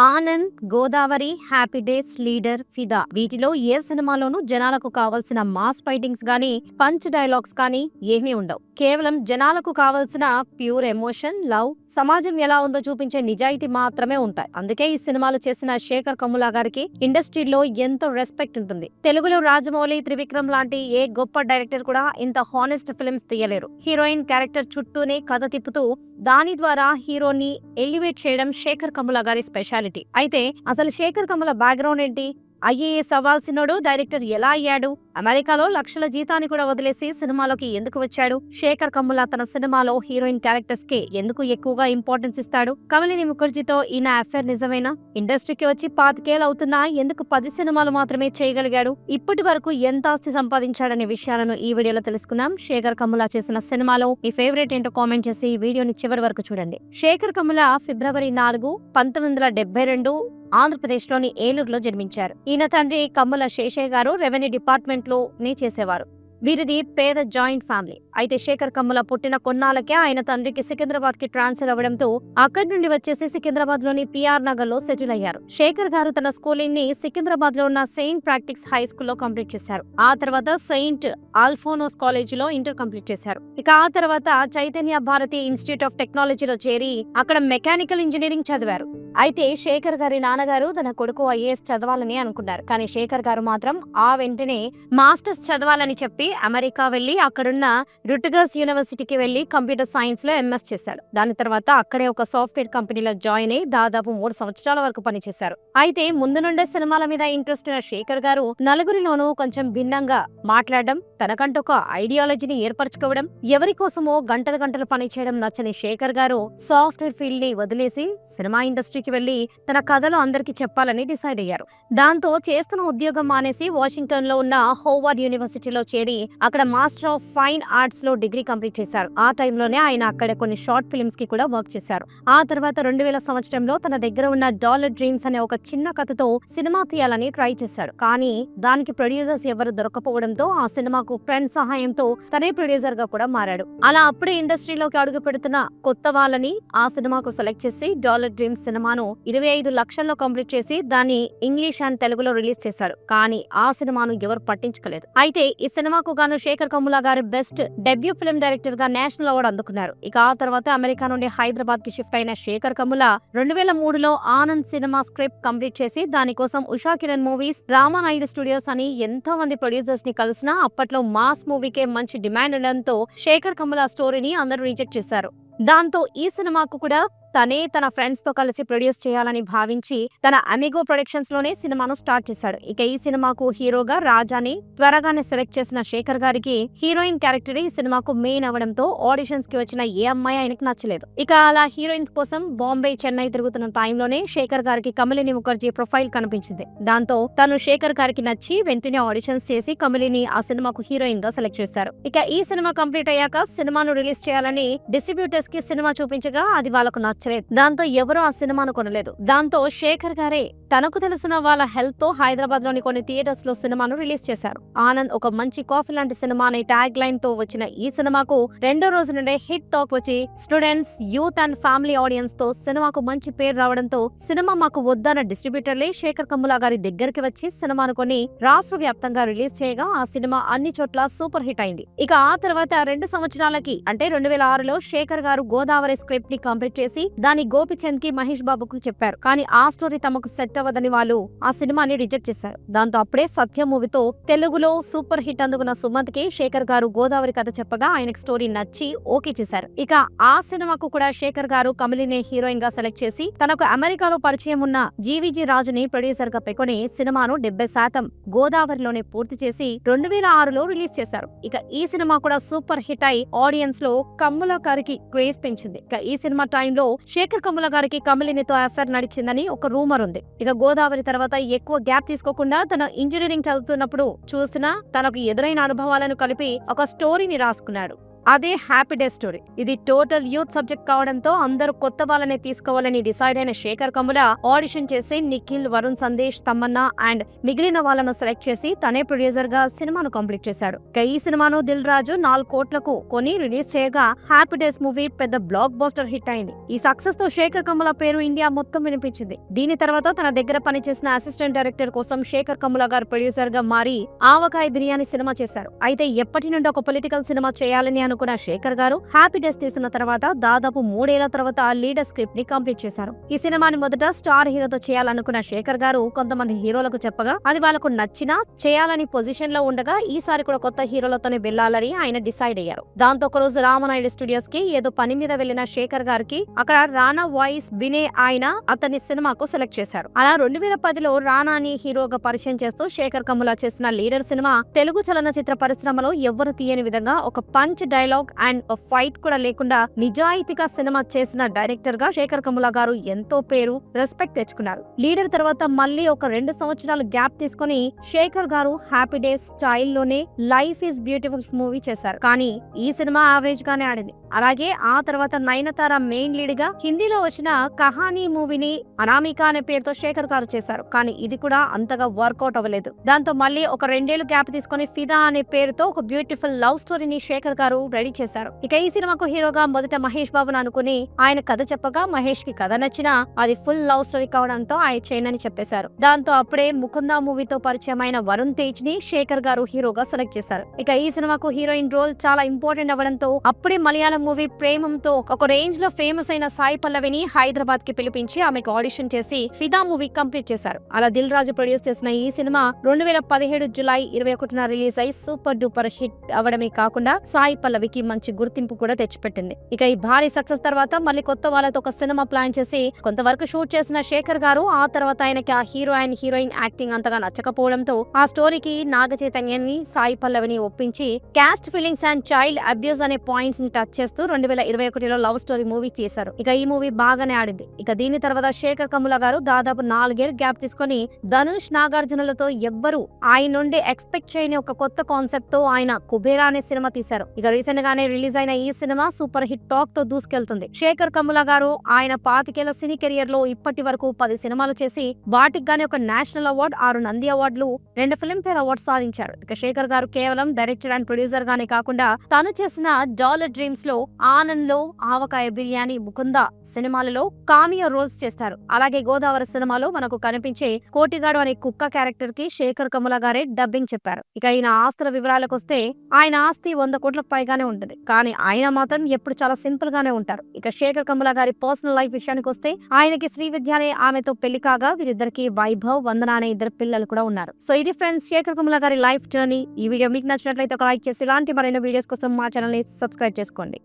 Anand Godavari happy days leader Fidaa. వీటిలో ఏ సినిమాలోనూ జనాలకు కావాల్సిన మాస్ ఫైటింగ్స్ గానీ పంచ్ డైలాగ్స్ కానీ ఏమీ ఉండవు. కేవలం జనాలకు కావాల్సిన ప్యూర్ ఎమోషన్ లవ్ సమాజం ఎలా ఉందో చూపించే నిజాయితీ మాత్రమే ఉంటాయి. అందుకే ఈ సినిమాలు చేసిన శేఖర్ కమ్ములా గారికి ఇండస్ట్రీలో ఎంతో రెస్పెక్ట్ ఉంటుంది. తెలుగులో రాజమౌళి త్రివిక్రమ్ లాంటి ఏ గొప్ప డైరెక్టర్ కూడా ఇంత హానెస్ట్ ఫిల్మ్స్ తీయలేరు. హీరోయిన్ క్యారెక్టర్ చుట్టూనే కథ తిప్పుతూ దాని ద్వారా హీరోని ఎలివేట్ చేయడం శేఖర్ కమ్ముల గారి స్పెషాలిటీ అయితే అసలు శేఖర్ కమల బ్యాక్గ్రౌండ్ ఏంటి? ఐఏఎస్ అవ్వాల్సినోడు డైరెక్టర్ ఎలా అయ్యాడు? అమెరికాలో లక్షల జీతాన్ని కూడా వదిలేసి సినిమాలోకి ఎందుకు వచ్చాడు? శేఖర్ కమ్ముల తన సినిమాలో హీరోయిన్ క్యారెక్టర్స్కి ఎందుకు ఎక్కువగా ఇంపార్టెన్స్ ఇస్తాడు? కమలిని ముఖర్జీతో ఈయన అఫేర్ నిజమేనా? ఇండస్ట్రీకి వచ్చి పాతికేలు అవుతున్నా ఎందుకు పది సినిమాలు మాత్రమే చేయగలిగాడు? ఇప్పటి వరకు ఎంత ఆస్తి సంపాదించాడనే విషయాలను ఈ వీడియోలో తెలుసుకుందాం. శేఖర్ కమ్ముల చేసిన సినిమాలో మీ ఫేవరెట్ ఏంటో కామెంట్ చేసి ఈ వీడియోని చివరి వరకు చూడండి. శేఖర్ కమ్ముల ఫిబ్రవరి నాలుగు పంతొమ్మిది వందల డెబ్బై రెండు ఆంధ్రప్రదేశ్లోని ఏలూరులో జన్మించారు. ఈయన తండ్రి కమ్ముల శేషయ్య గారు రెవెన్యూ డిపార్ట్మెంట్లోనే చేసేవారు. వీరిది పేద జాయింట్ ఫ్యామిలీ. అయితే శేఖర్ కమ్ముల పుట్టిన కొన్నాళ్ళకే ఆయన తండ్రికి సికింద్రాబాద్కి ట్రాన్స్ఫర్ అవ్వడంతో అక్కడి నుండి వచ్చేసి సికింద్రాబాద్లోని పిఆర్ నగర్లో సెటిల్ అయ్యారు. శేఖర్ గారు తన స్కూలింగ్ని సికింద్రాబాద్లో ఉన్న సెయింట్ ప్రాక్టిక్స్ హై స్కూల్లో కంప్లీట్ చేశారు. ఆ తర్వాత సెయింట్ ఆల్ఫోనోస్ కాలేజ్లో ఇంటర్ కంప్లీట్ చేశారు. ఇక ఆ తర్వాత చైతన్య భారతి ఇన్స్టిట్యూట్ ఆఫ్ టెక్నాలజీలో చేరి అక్కడ మెకానికల్ ఇంజనీరింగ్ చదివారు. అయితే శేఖర్ గారి నాన్నగారు తన కొడుకు ఐఏఎస్ చదవాలని అనుకున్నారు. కానీ శేఖర్ గారు మాత్రం ఆ వెంటనే మాస్టర్స్ చదవాలని చెప్పి అమెరికా వెళ్ళి అక్కడున్న రుటగర్స్ యూనివర్సిటీకి వెళ్ళి కంప్యూటర్ సైన్స్లో ఎంఎస్ చేశాడు. దాని తర్వాత అక్కడే ఒక సాఫ్ట్వేర్ కంపెనీలో జాయిన్ అయి దాదాపు మూడు సంవత్సరాల వరకు పనిచేశారు. అయితే ముందు నుండే సినిమాల మీద ఇంట్రెస్ట్ ఉన్న శేఖర్ గారు నలుగురిలోనూ కొంచెం భిన్నంగా మాట్లాడడం తనకంటూ ఒక ఐడియాలజీని ఏర్పరచుకోవడం ఎవరి కోసమో గంటలు గంటలు పనిచేయడం నచ్చని శేఖర్ గారు సాఫ్ట్వేర్ ఫీల్డ్ని వదిలేసి సినిమా ఇండస్ట్రీకి వెళ్ళి తన కథలు అందరికీ చెప్పాలని డిసైడ్ అయ్యారు. దాంతో చేస్తున్న ఉద్యోగం మానేసి వాషింగ్టన్లో ఉన్న హోవార్డ్ యూనివర్సిటీలో చేరి అక్కడ మాస్టర్ ఆఫ్ ఫైన్ ఆర్ట్స్లో డిగ్రీ కంప్లీట్ చేశారు. ఆ టైంలోనే ఆయన అక్కడ కొన్ని షార్ట్ ఫిల్మ్స్కి కూడా వర్క్ చేశారు. ఆ తర్వాత రెండు వేల సంవత్సరంలో తన దగ్గర ఉన్న డాలర్ డ్రీమ్స్ అనే ఒక చిన్న కథతో సినిమా తీయాలని ట్రై చేశారు. కానీ దానికి ప్రొడ్యూసర్స్ ఎవరు దొరకపోవడంతో ఆ సినిమాకు ఫ్రెండ్ సహాయంతో తనే ప్రొడ్యూసర్గా కూడా మారాడు. అలా అప్పుడే ఇండస్ట్రీలోకి అడుగు పెడుతున్న కొత్త వాళ్ళని ఆ సినిమాకు సెలెక్ట్ చేసి డాలర్ డ్రీమ్స్ సినిమాను ఇరవై ఐదు లక్షల్లో కంప్లీట్ చేసి దాన్ని ఇంగ్లీష్ అండ్ తెలుగులో రిలీజ్ చేశారు. కానీ ఆ సినిమాను ఎవరు పట్టించుకోలేదు. అయితే ఈ సినిమాకు గాను శేఖర్ కమ్ముల గారి బెస్ట్ డెబ్యూ ఫిల్మ్ డైరెక్టర్గా నేషనల్ అవార్డు అందుకున్నారు. ఇక ఆ తర్వాత అమెరికా నుండి హైదరాబాద్కి షిఫ్ట్ అయిన శేఖర్ కమ్ముల రెండు వేల మూడులో ఆనంద్ సినిమా స్క్రిప్ట్ కంప్లీట్ చేసి దానికోసం ఉషా కిరణ్ మూవీస్ రామానాయుడు స్టూడియోస్ అని ఎంతో మంది ప్రొడ్యూసర్స్ని కలిసినా అప్పట్లో మాస్ మూవీకే మంచి డిమాండ్ ఉండడంతో శేఖర్ కమ్ముల స్టోరీని అందరూ రిజెక్ట్ చేశారు. దాంతో ఈ సినిమాకు కూడా తనే తన ఫ్రెండ్స్తో కలిసి ప్రొడ్యూస్ చేయాలని భావించి తన అమిగో ప్రొడక్షన్స్లోనే సినిమాను స్టార్ట్ చేశాడు. ఇక ఈ సినిమాకు హీరోగా రాజాని త్వరగానే సెలెక్ట్ చేసిన శేఖర్ గారికి హీరోయిన్ క్యారెక్టర్ ఈ సినిమాకు మెయిన్ అవడంతో ఆడిషన్స్కి వచ్చిన ఏ అమ్మాయి ఆయనకు నచ్చలేదు. ఇక అలా హీరోయిన్స్ కోసం బాంబే చెన్నై తిరుగుతున్న టైంలోనే శేఖర్ గారికి కమలిని ముఖర్జీ ప్రొఫైల్ కనిపించింది. దాంతో తను శేఖర్ గారికి నచ్చి వెంటనే ఆడిషన్స్ చేసి కమలిని ఆ సినిమాకు హీరోయిన్గా సెలెక్ట్ చేశారు. ఇక ఈ సినిమా కంప్లీట్ అయ్యాక సినిమాను రిలీజ్ చేయాలని డిస్ట్రిబ్యూటర్స్కి సినిమా చూపించగా అది వాళ్ళకు నచ్చలేదు దాంతో ఎవరూ ఆ సినిమాను కొనలేదు. దాంతో శేఖర్ గారే తనకు తెలిసిన వాళ్ళ హెల్ప్తో హైదరాబాద్లోని కొన్ని థియేటర్స్లో సినిమాను రిలీజ్ చేశారు. ఆనంద్ ఒక మంచి కాఫీ లాంటి సినిమా అనే ట్యాగ్ లైన్తో వచ్చిన ఈ సినిమాకు రెండో రోజు నుండే హిట్ టాక్ వచ్చి స్టూడెంట్స్ యూత్ అండ్ ఫ్యామిలీ ఆడియన్స్తో సినిమాకు మంచి పేరు రావడంతో సినిమా మాకు వద్దన్న డిస్ట్రిబ్యూటర్లే శేఖర్ కమ్ములా గారి దగ్గరికి వచ్చి సినిమాను కొని రాష్ట్ర వ్యాప్తంగా రిలీజ్ చేయగా ఆ సినిమా అన్ని చోట్ల సూపర్ హిట్ అయింది. ఇక ఆ తర్వాత రెండు సంవత్సరాలకి అంటే రెండు వేల ఆరులో శేఖర్ గారు గోదావరి స్క్రిప్ట్ని కంప్లీట్ చేసి దాని గోపిచంద్కి మహేష్ బాబుకు చెప్పారు. కానీ ఆ స్టోరీ తమకు సెట్ అవ్వదని వాళ్ళు ఆ సినిమాని రిజెక్ట్ చేశారు. దాంతో అప్పుడే సత్య మూవీతో తెలుగులో సూపర్ హిట్ అందుకున్న సుమంత్కి శేఖర్ గారు గోదావరి కథ చెప్పగా ఆయనకు స్టోరీ నచ్చి ఓకే చేశారు. ఇక ఆ సినిమాకు కూడా శేఖర్ గారు కమలినే హీరోయిన్గా సెలెక్ట్ చేసి తనకు అమెరికాలో పరిచయం ఉన్న జీవీజీ రాజుని ప్రొడ్యూసర్గా పెట్టుకుని సినిమాను డెబ్బై శాతం గోదావరిలోనే పూర్తి చేసి రెండు వేల ఆరులో రిలీజ్ చేశారు. ఇక ఈ సినిమా కూడా సూపర్ హిట్ అయి ఆడియన్స్లో కమ్ముల కరికి క్రేజ్ పెంచింది. ఇక ఈ సినిమా టైంలో శేఖర్ కమ్ముల గారికి కమలినితో అఫేర్ నడిచిందని ఒక రూమర్ ఉంది. ఇక గోదావరి తర్వాత ఎక్కువ గ్యాప్ తీసుకోకుండా తన ఇంజనీరింగ్ చదువుతున్నప్పుడు చూసిన తనకు ఎదురైన అనుభవాలను కలిపి ఒక స్టోరీని రాసుకున్నాడు. అదే హ్యాపీ డే స్టోరీ. ఇది టోటల్ యూత్ సబ్జెక్ట్ కావడంతో అందరూ కొత్త వాళ్ళని తీసుకోవాలని డిసైడ్ అయిన శేఖర్ కమ్ముల ఆడిషన్ చేసి నిఖిల్ వరుణ్ సందేశ్ తమ్మన్నా అండ్ మిగిలిన వాళ్ళను సెలెక్ట్ చేసి తనే ప్రొడ్యూసర్గా సినిమాను కంప్లీట్ చేశాడు ఈ సినిమాను దిల్ రాజు నాలుగు కోట్లకు కొని రిలీజ్ చేయగా హ్యాపీ డేస్ మూవీ పెద్ద బ్లాక్ బస్టర్ హిట్ అయింది. ఈ సక్సెస్తో శేఖర్ కమ్ముల పేరు ఇండియా మొత్తం వినిపించింది. దీని తర్వాత తన దగ్గర పనిచేసిన అసిస్టెంట్ డైరెక్టర్ కోసం శేఖర్ కమ్ముల గారు ప్రొడ్యూసర్గా మారి ఆవకాయ బిర్యానీ సినిమా చేశారు. అయితే ఎప్పటి నుండి ఒక పొలిటికల్ సినిమా చేయాలని అనుకున్న శేఖర్ గారు. హ్యాపీ డేస్ తీసిన తర్వాత దాదాపు మూడేళ్ళ తర్వాత లీడర్ స్క్రిప్ట్ని కంప్లీట్ చేశారు. ఈ సినిమాని మొదట స్టార్ హీరోతో చేయాలనుకున్న శేఖర్ గారు కొంతమంది హీరోలకు చెప్పగా అది వాళ్ళకు నచ్చినా చేయాలని పొజిషన్లో ఉండగా ఈసారి కూడా కొత్త హీరోలతోనే వెళ్ళాలని ఆయన డిసైడ్ అయ్యారు. దాంతో ఒక రోజు రామనాయుడు స్టూడియోస్కి ఏదో పని మీద వెళ్ళిన శేఖర్ గారికి అక్కడ రానా వాయిస్ వినే ఆయన అతని సినిమాకు సెలెక్ట్ చేశారు. అలా రెండు వేల పదిలో రానాని హీరోగా పరిచయం చేస్తూ శేఖర్ కమ్ముల చేసిన లీడర్ సినిమా తెలుగు చలనచిత్ర పరిశ్రమలో ఎవ్వరు తీయని విధంగా ఒక పంచ్ డైలాగ్ అండ్ ఫైట్ కూడా లేకుండా నిజాయితీగా సినిమా చేసిన డైరెక్టర్గా శేఖర్ కమ్ముల గారు ఎంతో పేరు రెస్పెక్ట్ తెచ్చుకున్నారు. లీడర్ తర్వాత మళ్ళీ ఒక రెండు సంవత్సరాలు గ్యాప్ తీసుకుని శేఖర్ గారు హ్యాపీ డేస్ స్టైల్లోనే లైఫ్ ఈస్ బ్యూటిఫుల్ మూవీ చేశారు. కానీ ఈ సినిమా యావరేజ్ గానే ఆడింది. అలాగే ఆ తర్వాత నయనతార మెయిన్ లీడ్గా హిందీలో వచ్చిన కహానీ మూవీని అనామిక అనే పేరుతో శేఖర్ గారు చేశారు. కానీ ఇది కూడా అంతగా వర్కౌట్ అవ్వలేదు. దాంతో మళ్ళీ ఒక రెండేళ్ళు గ్యాప్ తీసుకుని ఫిదా అనే పేరుతో ఒక బ్యూటిఫుల్ లవ్ స్టోరీని శేఖర్ గారు రెడీ చేశారు. ఇక ఈ సినిమాకు హీరోగా మొదట మహేష్ బాబును అనుకుని ఆయన కథ చెప్పగా మహేష్కి కథ నచ్చినా అది ఫుల్ లవ్ స్టోరీ కావడంతో ఆయన చేయనని చెప్పేశారు. దాంతో అప్పుడే ముకుందా మూవీతో పరిచయమైన వరుణ్ తేజ్ని శేఖర్ గారు హీరోగా సెలెక్ట్ చేశారు. ఇక ఈ సినిమాకు హీరోయిన్ రోల్ చాలా ఇంపార్టెంట్ అవ్వడంతో అప్పుడే మలయాళం మూవీ ప్రేమంతో ఒక రేంజ్లో ఫేమస్ అయిన సాయి పల్లవిని హైదరాబాద్కి పిలిపించి ఆమెకు ఆడిషన్ చేసి ఫిదా మూవీ కంప్లీట్ చేశారు. అలా దిల్ రాజు ప్రొడ్యూస్ చేసిన ఈ సినిమా రెండు వేల పదిహేడు జులై ఇరవై ఒకటిన రిలీజ్ అయి సూపర్ డూపర్ హిట్ అవడమే కాకుండా సాయి పల్లవికి మంచి గుర్తింపు కూడా తెచ్చిపెట్టింది. ఇక ఈ భారీ సక్సెస్ తర్వాత మళ్ళీ కొత్త వాళ్ళతో ఒక సినిమా ప్లాన్ చేసి కొంతవరకు షూట్ చేసిన శేఖర్ గారు ఆ తర్వాత ఆయనకి ఆ హీరో అండ్ హీరోయిన్ యాక్టింగ్ అంతగా నచ్చకపోవడంతో ఆ స్టోరీకి నాగ చైతన్యాన్ని సాయి పల్లవిని ఒప్పించి caste feelings and child abuse అనే పాయింట్స్ని టచ్ చేస్తూ రెండు వేల ఇరవై ఒకటిలో లవ్ స్టోరీ మూవీ చేశారు. ఇక ఈ మూవీ బాగానే ఆడింది. ఇక దీని తర్వాత శేఖర్ కమ్ముల గారు దాదాపు నాలుగేళ్ళు గ్యాప్ తీసుకొని ధనుష్ నాగార్జునులతో ఎవ్వరు ఆయన నుండి ఎక్స్పెక్ట్ చేయని ఒక కొత్త కాన్సెప్ట్తో ఆయన కుబేరా అనే సినిమా తీశారు. ఇక రీసెంట్ గానే రిలీజ్ అయిన ఈ సినిమా సూపర్ హిట్ టాక్తో దూసుకెళ్తుంది. శేఖర్ కమ్ముల గారు ఆయన పాతికేళ్ళ సినీ కెరియర్లో ఇప్పటి వరకు పది సినిమాలు చేసి వాటికి గానే ఒక నేషనల్ అవార్డు ఆరు నంది అవార్డులు రెండు ఫిల్మ్ఫేర్ అవార్డు సాధించారు. ఇక శేఖర్ గారు కేవలం డైరెక్టర్ అండ్ ప్రొడ్యూసర్ గానే కాకుండా తను చేసిన డాలర్ డ్రీమ్స్లో ఆనంద్లో ఆవకాయ బిర్యానీ ముకుంద సినిమాలలో కామియో రోల్స్ చేస్తారు. అలాగే గోదావరి సినిమాలో మనకు కనిపించే కోటిగాడు అనే కుక్క క్యారెక్టర్కి శేఖర్ కమల గారే డబ్బింగ్ చెప్పారు. ఇక ఈయన ఆస్తుల వివరాలకు వస్తే ఆయన ఆస్తి వంద కోట్లకు పైగానే ఉంటుంది. కానీ ఆయన మాత్రం ఎప్పుడు చాలా సింపుల్ గానే ఉంటారు. ఇక శేఖర్ కమల గారి పర్సనల్ లైఫ్ విషయానికి వస్తే ఆయనకి శ్రీ విద్యానే ఆమెతో పెళ్ళి కాగా వీరిద్దరికి వైభవ్ వందన అనే ఇద్దరు పిల్లలు కూడా ఉన్నారు. సో ఇది ఫ్రెండ్స్ శేఖర్ కమల గారి లైఫ్ జర్నీ. ఈ వీడియో మీకు నచ్చినట్లయితే ఒక లైక్ చేసి ఇలాంటి మరైన వీడియోస్ కోసం మా ఛానల్ని సబ్స్క్రైబ్ చేసుకోండి.